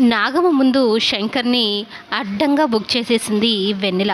నాగమ్మ ముందు శంకర్ని అడ్డంగా బుక్ చేసేసింది వెన్నెల.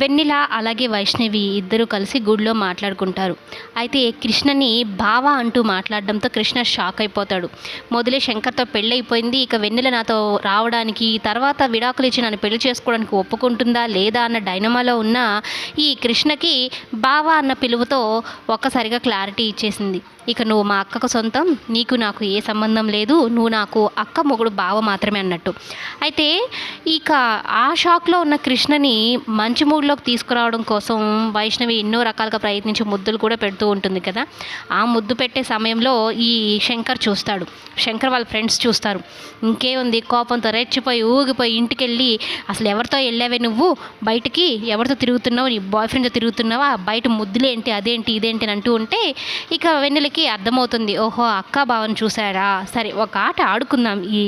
వెన్నెల అలాగే వైష్ణవి ఇద్దరు కలిసి గుడిలో మాట్లాడుకుంటారు. అయితే కృష్ణని బావా అంటూ మాట్లాడడంతో కృష్ణ షాక్ అయిపోతాడు. మొదలే శంకర్తో పెళ్ళైపోయింది ఇక వెన్నెల నాతో రావడానికి తర్వాత విడాకులు ఇచ్చి నన్ను పెళ్ళి చేసుకోవడానికి ఒప్పుకుంటుందా లేదా అన్న డైనమాలో ఉన్న ఈ కృష్ణకి బావా అన్న పిలువతో ఒక్కసారిగా క్లారిటీ ఇచ్చేసింది. ఇక నువ్వు మా అక్కకు సొంతం నీకు నాకు ఏ సంబంధం లేదు నువ్వు నాకు అక్క మొగుడు బావ మాత్రమే అన్నట్టు. అయితే ఇక ఆ షాక్లో ఉన్న కృష్ణని మంచి మూడ్లోకి తీసుకురావడం కోసం వైష్ణవి ఎన్నో రకాలుగా ప్రయత్నించి ముద్దులు కూడా పెడుతూ ఉంటుంది కదా. ఆ ముద్దు పెట్టే సమయంలో ఈ శంకర్ చూస్తాడు. శంకర్ వాళ్ళ ఫ్రెండ్స్ చూస్తారు. ఇంకేముంది కోపంతో రెచ్చిపోయి ఊగిపోయి ఇంటికి వెళ్ళి అసలు ఎవరితో వెళ్ళావే నువ్వు? బయటికి ఎవరితో తిరుగుతున్నావు? నీ బాయ్ ఫ్రెండ్తో తిరుగుతున్నావా? బయట ముద్దులేంటి అదేంటి? ఇదేంటి? అని అంటూ ఉంటే ఇక వెన్నెలకి అర్థమవుతుంది ఓహో అక్క బావని చూసారా సరే ఒక ఆట ఆడుకుందాం ఈ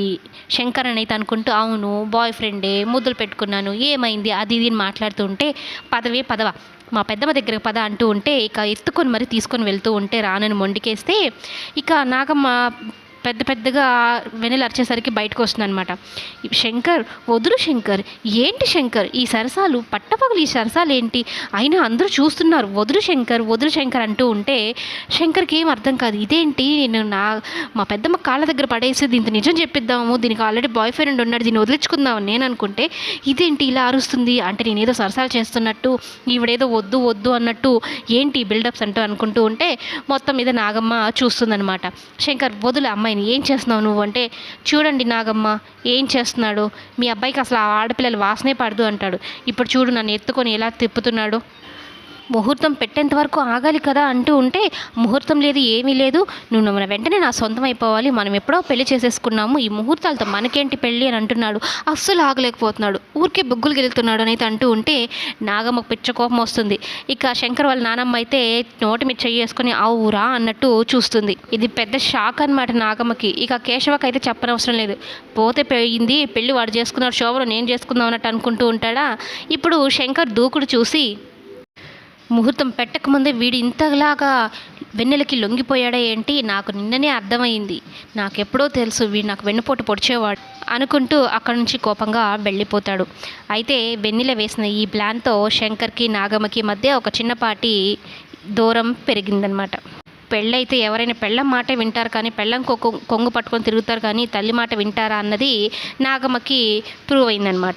శంకర్ అని అయితే అనుకుంటూ అవును బాయ్ ఫ్రెండే ముద్దులు పెట్టుకున్నాను ఏమైంది? అది ఇది మాట్లాడుతూ ఉంటే పదవే పదవ. మా పెద్దమ్మ దగ్గర పద అంటూ ఉంటే ఇక ఎత్తుకొని మరి తీసుకొని వెళ్తూ ఉంటే రానని మొండికేస్తే ఇక నాగమ్మ పెద్ద పెద్దగా వెన్నెల అరిచేసరికి బయటకు వస్తుంది అనమాట శంకర్ వదులు శంకర్ ఏంటి శంకర్? ఈ సరసాలు పట్టపగలు ఈ సరసాలు ఏంటి అయినా అందరూ చూస్తున్నారు వదులు శంకర్ వదులు శంకర్ అంటూ ఉంటే శంకర్కి ఏం అర్థం కాదు. ఇదేంటి? నేను నా మా పెద్దమ్మ కాళ్ళ దగ్గర పడేసి దీంతో నిజం చెప్పిద్దాము దీనికి ఆల్రెడీ బాయ్ ఫ్రెండ్ ఉన్నాడు దీన్ని వదిలించుకుందామని నేను అనుకుంటే ఇదేంటి ఇలా అరుస్తుంది? అంటే నేనేదో సరసాలు చేస్తున్నట్టు ఈవిడేదో వద్దు వద్దు అన్నట్టు ఏంటి బిల్డప్స్ అంటూ అనుకుంటూ ఉంటే మొత్తం మీద నాగమ్మ చూస్తుందనమాట శంకర్ వదులు అమ్మాయిని ఏం చేస్తున్నావు నువ్వు అంటే చూడండి నాగమ్మ ఏం చేస్తున్నాడు? మీ అబ్బాయికి అసలు ఆ ఆడపిల్లల వాసనే పడదు అంటాడు. ఇప్పుడు చూడు నన్ను ఎత్తుకొని ఎలా తిప్పుతున్నాడు. ముహూర్తం పెట్టేంత వరకు ఆగాలి కదా అంటూ ఉంటే ముహూర్తం లేదు ఏమీ లేదు. నువ్వు మన వెంటనే నా సొంతం అయిపోవాలి. మనం ఎప్పుడో పెళ్ళి చేసేసుకున్నాము. ఈ ముహూర్తాలతో మనకేంటి పెళ్ళి అని అంటున్నాడు. అస్సలు ఆగలేకపోతున్నాడు. ఊరికే బుగ్గులు గెలుతున్నాడు అని అయితే అంటూ ఉంటే నాగమ్మ పిచ్చ కోపం వస్తుంది. ఇక శంకర్ వాళ్ళ నానమ్మ అయితే నోటి మీద చేసుకొని ఆ ఊరా అన్నట్టు చూస్తుంది. ఇది పెద్ద షాక్ అనమాట నాగమ్మకి. ఇక కేశవకి అయితే చెప్పనవసరం లేదు. పోతే పోయింది పెళ్ళి వాడు చేసుకున్నాడు శోభను నేను చేసుకుందాం అన్నట్టు అనుకుంటూ ఉంటాడా? ఇప్పుడు శంకర్ దూకుడు చూసి ముహూర్తం పెట్టకముందే వీడు ఇంతలాగా వెన్నెలకి లొంగిపోయాడా ఏంటి? నాకు నిన్ననే అర్థమైంది. నాకెప్పుడో తెలుసు వీడు నాకు వెన్నుపోటు పొడిచేవాడు అనుకుంటూ అక్కడి నుంచి కోపంగా వెళ్ళిపోతాడు. అయితే వెన్నెల వేసిన ఈ ప్లాన్తో శంకర్కి నాగమ్మకి మధ్య ఒక చిన్నపాటి దూరం పెరిగిందనమాట పెళ్ళైతే ఎవరైనా పెళ్ళం మాట వింటారు కానీ పెళ్ళం కొ- కొంగు పట్టుకొని తిరుగుతారు కానీ తల్లి మాట వింటారా అన్నది నాగమ్మకి ప్రూవ్ అయిందనమాట